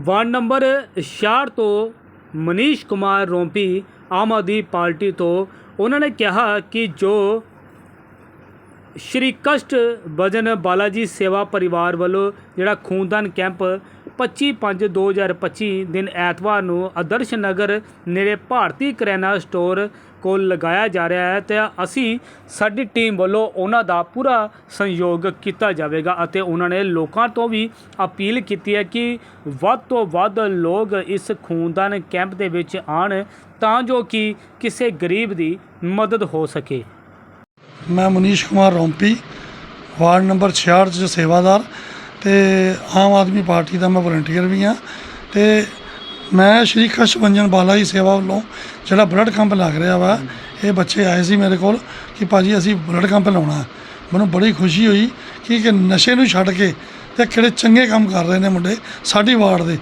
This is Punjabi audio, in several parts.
ਵਾਰਡ ਨੰਬਰ 66 ਤੋਂ ਮਨੀਸ਼ ਕੁਮਾਰ ਰੋਂਪੀ ਆਮ ਆਦਮੀ ਪਾਰਟੀ ਤੋਂ, ਉਹਨਾਂ ਨੇ ਕਿਹਾ ਕਿ ਜੋ ਸ਼੍ਰੀ ਕਸ਼ਟ ਬਜਨ ਬਾਲਾਜੀ ਸੇਵਾ ਪਰਿਵਾਰ ਵੱਲੋਂ ਜਿਹੜਾ ਖੂਨਦਾਨ ਕੈਂਪ 25/5/2025 ਦਿਨ ਐਤਵਾਰ ਨੂੰ ਆਦਰਸ਼ ਨਗਰ ਨੇੜੇ ਭਾਰਤੀ ਕਰਿਆਨਾ ਸਟੋਰ ਕੋਲ ਲਗਾਇਆ ਜਾ ਰਿਹਾ ਹੈ ਤੇ ਅਸੀਂ ਸਾਡੀ ਟੀਮ ਵੱਲੋਂ ਉਹਨਾਂ ਦਾ ਪੂਰਾ ਸਹਿਯੋਗ ਕੀਤਾ ਜਾਵੇਗਾ ਅਤੇ ਉਹਨਾਂ ਨੇ ਲੋਕਾਂ ਤੋਂ ਵੀ ਅਪੀਲ ਕੀਤੀ ਹੈ ਕਿ ਵੱਧ ਤੋਂ ਵੱਧ ਲੋਕ ਇਸ ਖੂਨਦਾਨ ਕੈਂਪ ਦੇ ਵਿੱਚ ਆਣ ਤਾਂ ਜੋ ਕਿ ਕਿਸੇ ਗਰੀਬ ਦੀ ਮਦਦ ਹੋ ਸਕੇ। ਮੈਂ ਮਨੀਸ਼ ਕੁਮਾਰ ਰੋਂਪੀ, ਵਾਰਡ ਨੰਬਰ 66 ਚ ਸੇਵਾਦਾਰ ਤੇ ਆਮ ਆਦਮੀ ਪਾਰਟੀ ਦਾ ਮੈਂ ਵਲੰਟੀਅਰ ਵੀ ਹਾਂ ਤੇ ਮੈਂ ਸ਼੍ਰੀ ਕਸ਼ ਭੰਜਨ ਬਾਲਾ ਜੀ ਸੇਵਾ ਵੱਲੋਂ ਜਿਹੜਾ ਬਲੱਡ ਕੈਂਪ ਲੱਗ ਰਿਹਾ ਵਾ, ਇਹ ਬੱਚੇ ਆਏ ਸੀ ਮੇਰੇ ਕੋਲ ਕਿ ਭਾਜੀ ਅਸੀਂ ਬਲੱਡ ਕੈਂਪ ਲਾਉਣਾ। ਮੈਨੂੰ ਬੜੀ ਖੁਸ਼ੀ ਹੋਈ ਕਿ ਕਿ ਨਸ਼ੇ ਨੂੰ ਛੱਡ ਕੇ ਤੇ ਕਿਹੜੇ ਚੰਗੇ ਕੰਮ ਕਰ ਰਹੇ ਨੇ ਮੁੰਡੇ ਸਾਡੀ ਵਾਰਡ ਦੇ।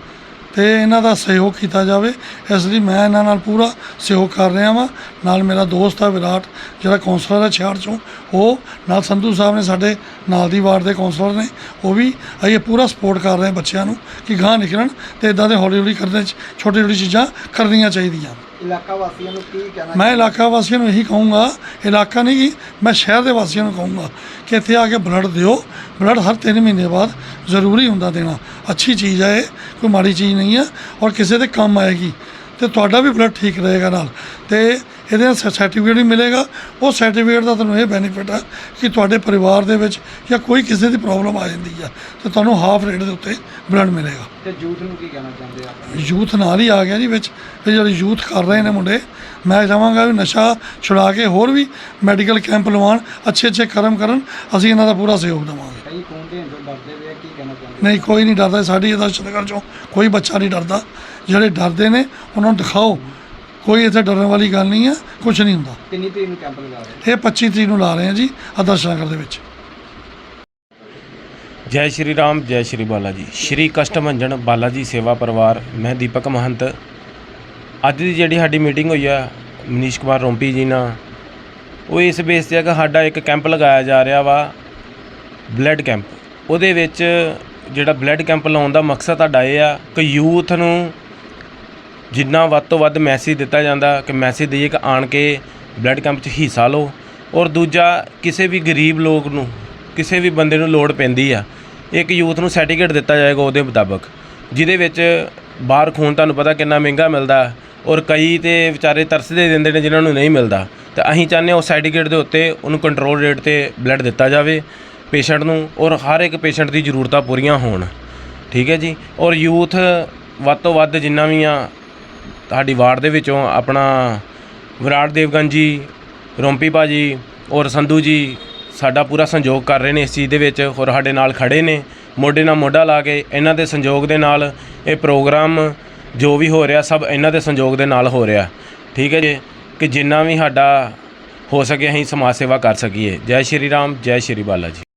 ਤੇ ਇਹਨਾਂ ਦਾ ਸਹਿਯੋਗ ਕੀਤਾ ਜਾਵੇ। ਇਸ ਲਈ ਮੈਂ ਇਹਨਾਂ ਨਾਲ ਪੂਰਾ ਸਹਿਯੋਗ ਕਰ ਰਿਹਾ ਵਾਂ। ਨਾਲ ਮੇਰਾ ਦੋਸਤ ਆ ਵਿਰਾਟ, ਜਿਹੜਾ ਕੌਂਸਲਰ ਹੈ ਛਿਆੜ ਚੋਂ। ਉਹ ਨਾਲ ਸੰਧੂ ਸਾਹਿਬ ਨੇ ਸਾਡੇ ਨਾਲ ਦੀ ਵਾਰਡ ਦੇ ਕੌਂਸਲਰ ਨੇ। ਉਹ ਵੀ ਅਸੀਂ ਪੂਰਾ ਸਪੋਰਟ ਕਰ ਰਹੇ ਬੱਚਿਆਂ ਨੂੰ ਕਿ ਗਾਂ ਨਿਕਲਣ ਤੇ ਇਦਾਂ ਦੇ ਹੌਲੀ ਹੌਲੀ ਕਰਦੇ ਛੋਟੀ ਛੋਟੀ ਚੀਜ਼ਾਂ ਕਰਨੀਆਂ ਚਾਹੀਦੀਆਂ। ਇਲਾਕਾ ਵਾਸੀਆਂ ਨੂੰ ਕੀ ਕਹਿਣਾ ਮੈਂ ਇਲਾਕਾ ਵਾਸੀਆਂ ਨੂੰ ਇਹੀ ਕਹੂੰਗਾ, ਇਲਾਕਾ ਨਹੀਂ ਕਿ ਮੈਂ ਸ਼ਹਿਰ ਦੇ ਵਾਸੀਆਂ ਨੂੰ ਕਹੂੰਗਾ ਕਿ ਇੱਥੇ ਆ ਕੇ ਬਲੱਡ ਦਿਓ। ਬਲੱਡ ਹਰ 3 ਮਹੀਨੇ ਬਾਅਦ ਜ਼ਰੂਰੀ ਹੁੰਦਾ ਦੇਣਾ। ਅੱਛੀ ਚੀਜ਼ ਹੈ ਇਹ, ਕੋਈ ਮਾੜੀ ਚੀਜ਼ ਨਹੀਂ ਹੈ ਔਰ ਕਿਸੇ ਦੇ ਕੰਮ ਆਏਗੀ ਤੇ ਤੁਹਾਡਾ ਵੀ ਬਲੱਡ ਠੀਕ ਰਹੇਗਾ ਨਾਲ। ਤੇ ਇਹਦੇ ਨਾਲ ਸਰਟੀਫਿਕੇਟ ਵੀ ਮਿਲੇਗਾ। ਉਹ ਸਰਟੀਫਿਕੇਟ ਦਾ ਤੁਹਾਨੂੰ ਇਹ ਬੈਨੀਫਿਟ ਹੈ ਕਿ ਤੁਹਾਡੇ ਪਰਿਵਾਰ ਦੇ ਵਿੱਚ ਜਾਂ ਕੋਈ ਕਿਸੇ ਦੀ ਪ੍ਰੋਬਲਮ ਆ ਜਾਂਦੀ ਹੈ ਤੇ ਤੁਹਾਨੂੰ ਹਾਫ ਰੇਟ ਦੇ ਉੱਤੇ ਬਲੱਡ ਮਿਲੇਗਾ। ਤੇ ਯੂਥ ਨੂੰ ਕੀ ਕਹਿਣਾ ਚਾਹੁੰਦੇ ਆ? ਯੂਥ ਨਾਲ ਹੀ ਆ ਗਿਆ ਜੀ ਵਿੱਚ। ਇਹ ਜਿਹੜੇ ਯੂਥ ਕਰ ਰਹੇ ਨੇ ਮੁੰਡੇ ਮੈਂ ਚਾਹਾਂਗਾ ਵੀ ਨਸ਼ਾ ਛੁਡਾ ਕੇ ਹੋਰ ਵੀ ਮੈਡੀਕਲ ਕੈਂਪ ਲਵਾਉਣ ਅੱਛੇ ਅੱਛੇ ਕਰਮ ਕਰਨ ਅਸੀਂ ਇਹਨਾਂ ਦਾ ਪੂਰਾ ਸਹਿਯੋਗ ਦੇਵਾਂਗੇ। ਕਈ ਖੂਨ ਤੋਂ ਡਰਦੇ ਵੇ ਕੀ ਕਹਿਣਾ ਚਾਹੁੰਦੇ ਨਹੀਂ ਕੋਈ ਨਹੀਂ ਡਰਦਾ ਸਾਡੀ ਇਹਦਾ ਨਗਰ ਚੋਂ ਕੋਈ ਬੱਚਾ ਨਹੀਂ ਡਰਦਾ। ਜਿਹੜੇ ਡਰਦੇ ਨੇ ਉਹਨਾਂ ਨੂੰ ਦਿਖਾਓ। ਕੋਈ ਇੱਥੇ ਡਰਨ ਵਾਲੀ ਗੱਲ ਨਹੀਂ ਹੈ ਕੁਝ ਨਹੀਂ ਹੁੰਦਾ। ਕਿੰਨੀ ਤਰੀਕ ਨੂੰ ਕੈਂਪ ਲਗਾ ਰਹੇ ਇਹ 25 ਤਰੀਕ ਨੂੰ ਲਾ ਰਹੇ ਹਾਂ ਜੀ ਆਦਰਸ਼ ਨਗਰ ਦੇ ਵਿੱਚ। ਜੈ ਸ਼੍ਰੀ ਰਾਮ ਜੈ ਸ਼੍ਰੀ ਬਾਲਾ ਜੀ ਸ਼੍ਰੀ ਕਸ਼ਟਭੰਜਨ ਬਾਲਾ ਜੀ ਸੇਵਾ ਪਰਿਵਾਰ ਮੈਂ ਦੀਪਕ ਮਹੰਤ। ਅੱਜ ਦੀ ਜਿਹੜੀ ਸਾਡੀ ਮੀਟਿੰਗ ਹੋਈ ਆ ਮਨੀਸ਼ ਕੁਮਾਰ ਰੋਂਪੀ ਜੀ ਨਾਲ ਉਹ ਇਸ ਬੇਸ ਤੇ ਆ ਕਿ ਸਾਡਾ ਇੱਕ ਕੈਂਪ ਲਗਾਇਆ ਜਾ ਰਿਹਾ ਵਾ ਬਲੱਡ ਕੈਂਪ। ਉਹਦੇ ਵਿੱਚ ਜਿਹੜਾ ਬਲੱਡ ਕੈਂਪ ਲਾਉਣ ਦਾ ਮਕਸਦ ਤੁਹਾਡਾ ਇਹ ਆ ਕਿ ਯੂਥ ਨੂੰ ਜਿੰਨਾ ਵੱਧ ਤੋਂ ਵੱਧ ਮੈਸੇਜ ਦਿੱਤਾ ਜਾਂਦਾ ਕਿ ਮੈਸੇਜ ਦਈਏ ਕਿ ਆਣ ਕੇ ਬਲੱਡ ਕੈਂਪ 'ਚ ਹਿੱਸਾ ਲਓ। ਔਰ ਦੂਜਾ, ਕਿਸੇ ਵੀ ਗਰੀਬ ਲੋਕ ਨੂੰ, ਕਿਸੇ ਵੀ ਬੰਦੇ ਨੂੰ ਲੋੜ ਪੈਂਦੀ ਆ, ਇੱਕ ਯੂਥ ਨੂੰ ਸਰਟੀਫਿਕੇਟ ਦਿੱਤਾ ਜਾਏਗਾ ਉਹਦੇ ਮੁਤਾਬਕ, ਜਿਹਦੇ ਵਿੱਚ ਬਾਹਰ ਖੂਨ ਤੁਹਾਨੂੰ ਪਤਾ ਕਿੰਨਾ ਮਹਿੰਗਾ ਮਿਲਦਾ ਔਰ ਕਈ ਤੇ ਵਿਚਾਰੇ ਤਰਸਦੇ ਦਿੰਦੇ ਨੇ ਜਿਨ੍ਹਾਂ ਨੂੰ ਨਹੀਂ ਮਿਲਦਾ। ਤਾਂ ਅਸੀਂ ਚਾਹੁੰਦੇ ਹਾਂ ਉਹ ਸਰਟੀਫਿਕੇਟ ਦੇ ਉੱਤੇ ਉਹਨੂੰ ਕੰਟਰੋਲ ਰੇਟ ਤੇ ਬਲੱਡ ਦਿੱਤਾ ਜਾਵੇ ਪੇਸ਼ੈਂਟ ਨੂੰ ਔਰ ਹਰ ਇੱਕ ਪੇਸ਼ੈਂਟ ਦੀ ਜ਼ਰੂਰਤਾਂ ਪੂਰੀਆਂ ਹੋਣ। ਠੀਕ ਹੈ ਜੀ? ਔਰ ਯੂਥ ਵੱਧ ਤੋਂ ਵੱਧ ਜਿੰਨਾ ਵੀ ਆ ਤੁਹਾਡੀ ਵਾਰਡ ਦੇ ਵਿੱਚੋਂ ਆਪਣਾ ਵਿਰਾਟ ਦੇਵਗਨ ਜੀ, ਰੋਂਪੀ ਭਾਜੀ ਔਰ ਸੰਧੂ ਜੀ, ਸਾਡਾ ਪੂਰਾ ਸੰਯੋਗ ਕਰ ਰਹੇ ਨੇ ਇਸ ਚੀਜ਼ ਦੇ ਵਿੱਚ ਔਰ ਸਾਡੇ ਨਾਲ ਖੜੇ ਨੇ। ਮੋਢੇ ਨਾਲ ਮੋਢਾ ਲਾ ਕੇ ਇਹਨਾਂ ਦੇ ਸੰਯੋਗ ਦੇ ਨਾਲ ਇਹ ਪ੍ਰੋਗਰਾਮ ਜੋ ਵੀ ਹੋ ਰਿਹਾ ਸਭ ਇਹਨਾਂ ਦੇ ਸੰਯੋਗ ਦੇ ਨਾਲ ਹੋ ਰਿਹਾ। ਠੀਕ ਹੈ ਜੀ? ਕਿ ਜਿੰਨਾ ਵੀ ਸਾਡਾ ਹੋ ਸਕੇ ਅਸੀਂ ਸਮਾਜ ਸੇਵਾ ਕਰ ਸਕੀਏ। ਜੈ ਸ਼੍ਰੀ ਰਾਮ, ਜੈ ਸ਼੍ਰੀ ਬਾਲਾ ਜੀ।